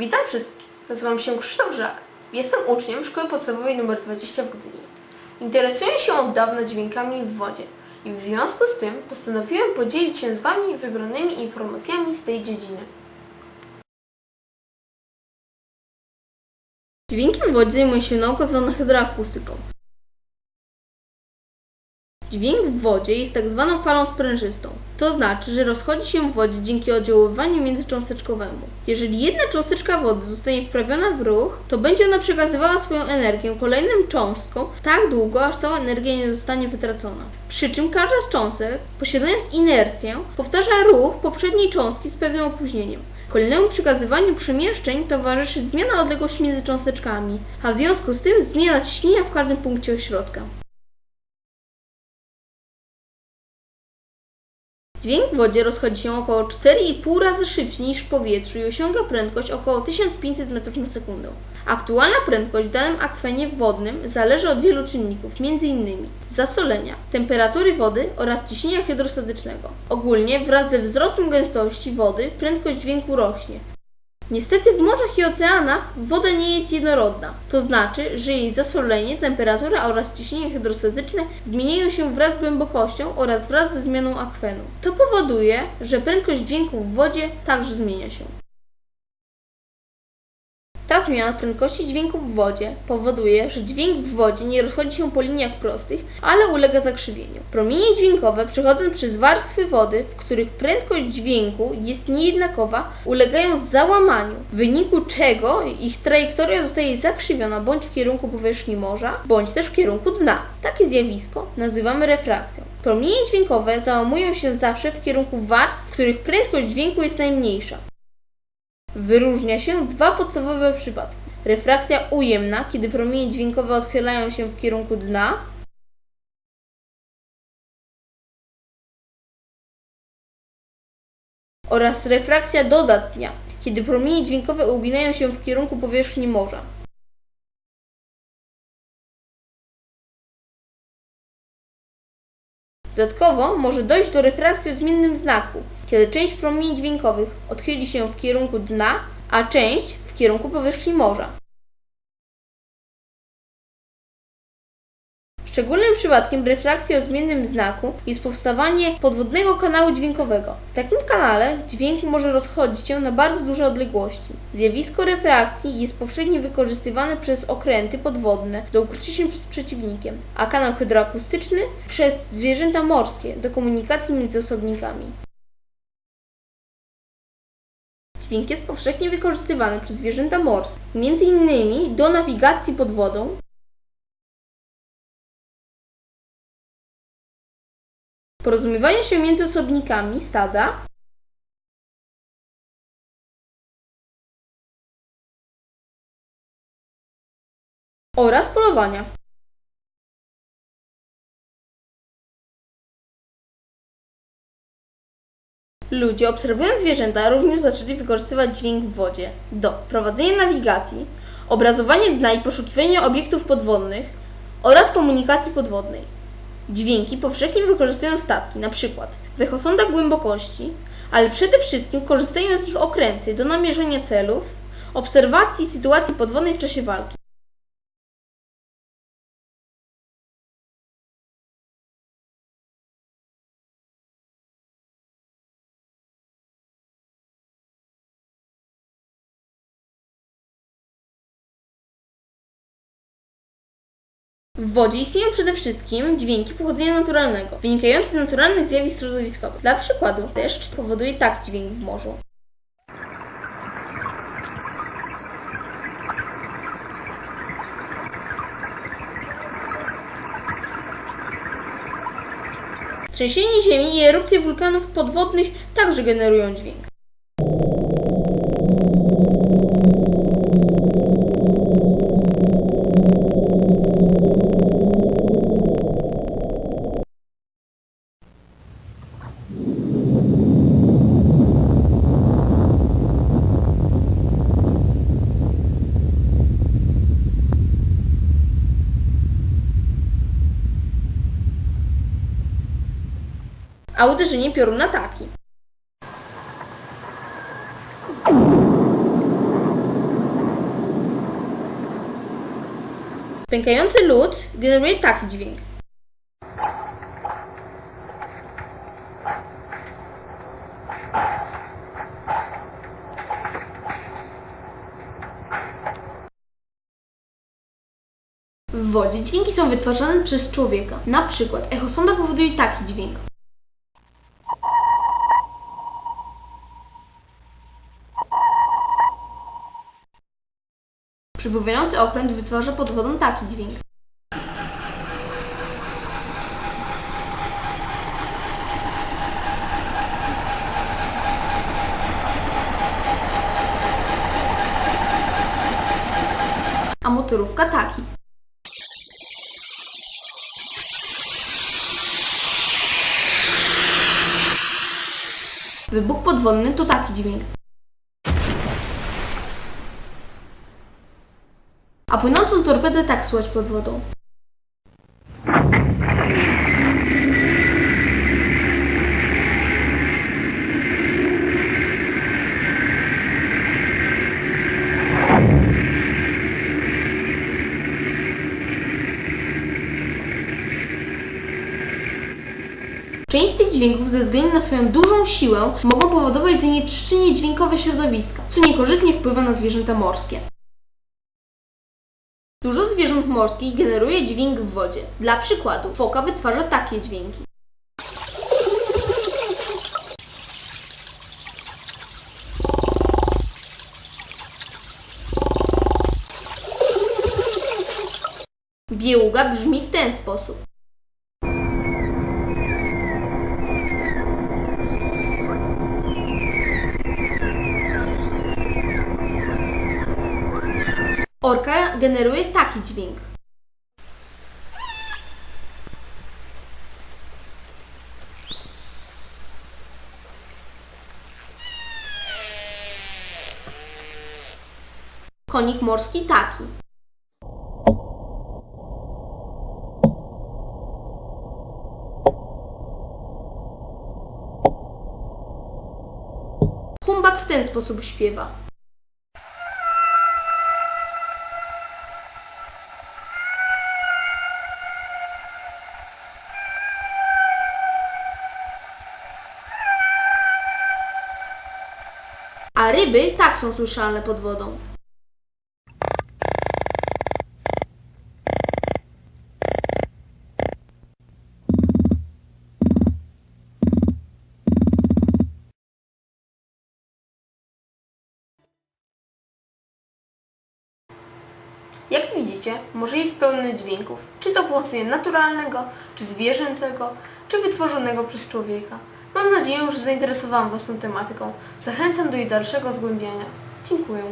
Witam wszystkich. Nazywam się Krzysztof Żak. Jestem uczniem Szkoły Podstawowej nr 20 w Gdyni. Interesuję się od dawna dźwiękami w wodzie i w związku z tym postanowiłem podzielić się z Wami wybranymi informacjami z tej dziedziny. Dźwiękiem w wodzie zajmuje się nauka zwana hydroakustyką. Dźwięk w wodzie jest tak zwaną falą sprężystą. To znaczy, że rozchodzi się w wodzie dzięki oddziaływaniu międzycząsteczkowemu. Jeżeli jedna cząsteczka wody zostanie wprawiona w ruch, to będzie ona przekazywała swoją energię kolejnym cząstkom tak długo, aż cała energia nie zostanie wytracona. Przy czym każda z cząstek, posiadając inercję, powtarza ruch poprzedniej cząstki z pewnym opóźnieniem. Kolejnemu przekazywaniu przemieszczeń towarzyszy zmiana odległości między cząsteczkami, a w związku z tym zmiana ciśnienia w każdym punkcie ośrodka. Dźwięk w wodzie rozchodzi się około 4,5 razy szybciej niż w powietrzu i osiąga prędkość około 1500 m na sekundę. Aktualna prędkość w danym akwenie wodnym zależy od wielu czynników, m.in. zasolenia, temperatury wody oraz ciśnienia hydrostatycznego. Ogólnie wraz ze wzrostem gęstości wody prędkość dźwięku rośnie. Niestety w morzach i oceanach woda nie jest jednorodna, to znaczy, że jej zasolenie, temperatura oraz ciśnienie hydrostatyczne zmieniają się wraz z głębokością oraz wraz ze zmianą akwenu. To powoduje, że prędkość dźwięku w wodzie także zmienia się. Zmiana prędkości dźwięku w wodzie powoduje, że dźwięk w wodzie nie rozchodzi się po liniach prostych, ale ulega zakrzywieniu. Promienie dźwiękowe przechodząc przez warstwy wody, w których prędkość dźwięku jest niejednakowa, ulegają załamaniu, w wyniku czego ich trajektoria zostaje zakrzywiona bądź w kierunku powierzchni morza, bądź też w kierunku dna. Takie zjawisko nazywamy refrakcją. Promienie dźwiękowe załamują się zawsze w kierunku warstw, w których prędkość dźwięku jest najmniejsza. Wyróżnia się dwa podstawowe przypadki. Refrakcja ujemna, kiedy promienie dźwiękowe odchylają się w kierunku dna. Oraz refrakcja dodatnia, kiedy promienie dźwiękowe uginają się w kierunku powierzchni morza. Dodatkowo może dojść do refrakcji o zmiennym znaku, kiedy część promieni dźwiękowych odchyli się w kierunku dna, a część w kierunku powierzchni morza. Szczególnym przypadkiem refrakcji o zmiennym znaku jest powstawanie podwodnego kanału dźwiękowego. W takim kanale dźwięk może rozchodzić się na bardzo duże odległości. Zjawisko refrakcji jest powszechnie wykorzystywane przez okręty podwodne do ukrycia się przed przeciwnikiem, a kanał hydroakustyczny przez zwierzęta morskie do komunikacji między osobnikami. Dźwięk jest powszechnie wykorzystywany przez zwierzęta morskie, m.in. do nawigacji pod wodą, porozumiewania się między osobnikami stada, oraz polowania. Ludzie obserwując zwierzęta również zaczęli wykorzystywać dźwięk w wodzie do prowadzenia nawigacji, obrazowania dna i poszukiwania obiektów podwodnych oraz komunikacji podwodnej. Dźwięki powszechnie wykorzystują statki, np. w echosondach głębokości, ale przede wszystkim korzystają z nich okręty do namierzenia celów, obserwacji sytuacji podwodnej w czasie walki. W wodzie istnieją przede wszystkim dźwięki pochodzenia naturalnego, wynikające z naturalnych zjawisk środowiskowych. Dla przykładu, deszcz powoduje tak dźwięk w morzu. Trzęsienie ziemi i erupcje wulkanów podwodnych także generują dźwięk. a uderzenie pioruna taki. Pękający lód generuje taki dźwięk. W wodzie dźwięki są wytwarzane przez człowieka. Na przykład echosonda powoduje taki dźwięk. Przepływający okręt wytwarza pod wodą taki dźwięk. A motorówka taki. Wybuch podwodny to taki dźwięk. A płynącą torpedę tak słychać pod wodą. Część z tych dźwięków ze względu na swoją dużą siłę mogą powodować zanieczyszczenie dźwiękowe środowiska, co niekorzystnie wpływa na zwierzęta morskie. Dużo zwierząt morskich generuje dźwięk w wodzie. Dla przykładu, foka wytwarza takie dźwięki. Bieługa brzmi w ten sposób. Orka generuje taki dźwięk. Konik morski taki. Humbak w ten sposób śpiewa. A ryby tak są słyszalne pod wodą. Jak widzicie, morze jest pełne dźwięków, czy to pochodzenia naturalnego, czy zwierzęcego, czy wytworzonego przez człowieka. Mam nadzieję, że zainteresowałam Was tą tematyką. Zachęcam do jej dalszego zgłębiania. Dziękuję.